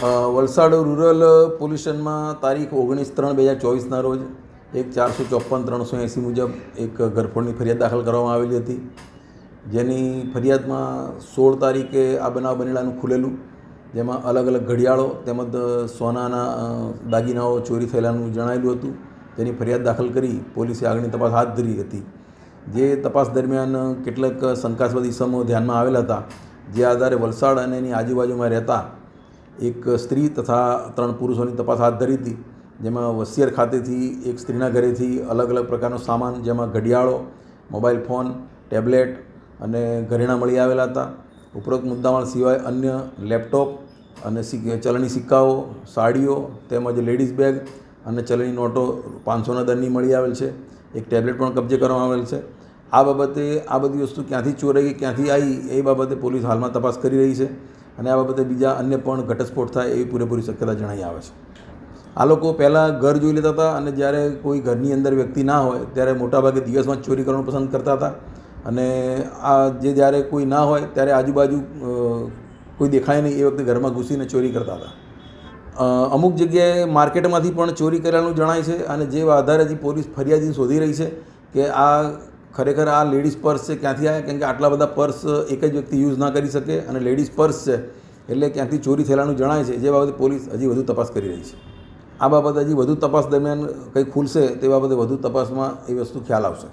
Valsad rural police તારીખ ઓગણીસ ત્રણ બે હજાર ચોવીસના રોજ એક ચારસો ચોપન ત્રણસો એંસી મુજબ એક ઘરફોડની ફરિયાદ દાખલ કરવામાં આવેલી હતી. જેની ફરિયાદમાં સોળ તારીખે આ બનાવ બનેલાનું ખુલેલું, જેમાં અલગ અલગ ઘડિયાળો તેમજ સોનાના દાગીનાઓ ચોરી થયેલાનું જણાયેલું હતું. તેની ફરિયાદ દાખલ કરી પોલીસે આગળની તપાસ હાથ ધરી હતી. જે તપાસ દરમિયાન કેટલાક શંકાસ્પદ ઇસમો ધ્યાનમાં આવેલા હતા. જે આધારે વલસાડ અને એની આજુબાજુમાં રહેતા એક સ્ત્રી તથા ત્રણ પુરુષોની તપાસ હાથ ધરી હતી, જેમાં વસિયર ખાતેથી એક સ્ત્રીના ઘરેથી અલગ અલગ પ્રકારનો સામાન, જેમાં ઘડિયાળો, મોબાઈલ ફોન, ટેબ્લેટ અને ઘરેણાં મળી આવેલા હતા. ઉપરોક્ત મુદ્દામાલ સિવાય અન્ય લેપટોપ અને ચલણી સિક્કાઓ, સાડીઓ તેમજ લેડીઝ બેગ અને ચલણી નોટો પાંચસોના દરની મળી આવેલ છે. એક ટેબ્લેટ પણ કબજે કરવામાં આવેલ છે. આ બાબતે આ બધી વસ્તુ ક્યાંથી ચોરાઈ ગઈ ક્યાંથી આવી એ બાબતે પોલીસ હાલમાં તપાસ કરી રહી છે. અને આ બાબતે બીજા અન્ય પણ ઘટસ્ફોટ થાય એવી પૂરેપૂરી શક્યતા જણાઈ આવે છે. આ લોકો પહેલાં ઘર જોઈ લેતા હતા અને જ્યારે કોઈ ઘરની અંદર વ્યક્તિ ના હોય, ત્યારે મોટાભાગે દિવસમાં ચોરી કરવાનું પસંદ કરતા હતા. અને આ જે જ્યારે કોઈ ના હોય, ત્યારે આજુબાજુ કોઈ દેખાય નહીં એ વખતે ઘરમાં ઘૂસીને ચોરી કરતા હતા. અમુક જગ્યાએ માર્કેટમાંથી પણ ચોરી કરેલું જણાય છે અને જે આધારે હજી પોલીસ ફરિયાદી શોધી રહી છે કે આ ખરેખર આ લેડીઝ પર્સ છે, ક્યાંથી આવ્યા કેમ કે આટલા બધા પર્સ એક જ વ્યક્તિ યુઝ ના કરી શકે અને લેડીઝ પર્સ છે, એટલે ક્યાંથી ચોરી થયેલાનું જણાય છે, જે બાબતે પોલીસ હજી વધુ તપાસ કરી રહી છે. આ બાબત હજી વધુ તપાસ દરમિયાન કંઈ ખુલશે તે બાબતે વધુ તપાસમાં એ વસ્તુ ખ્યાલ આવશે.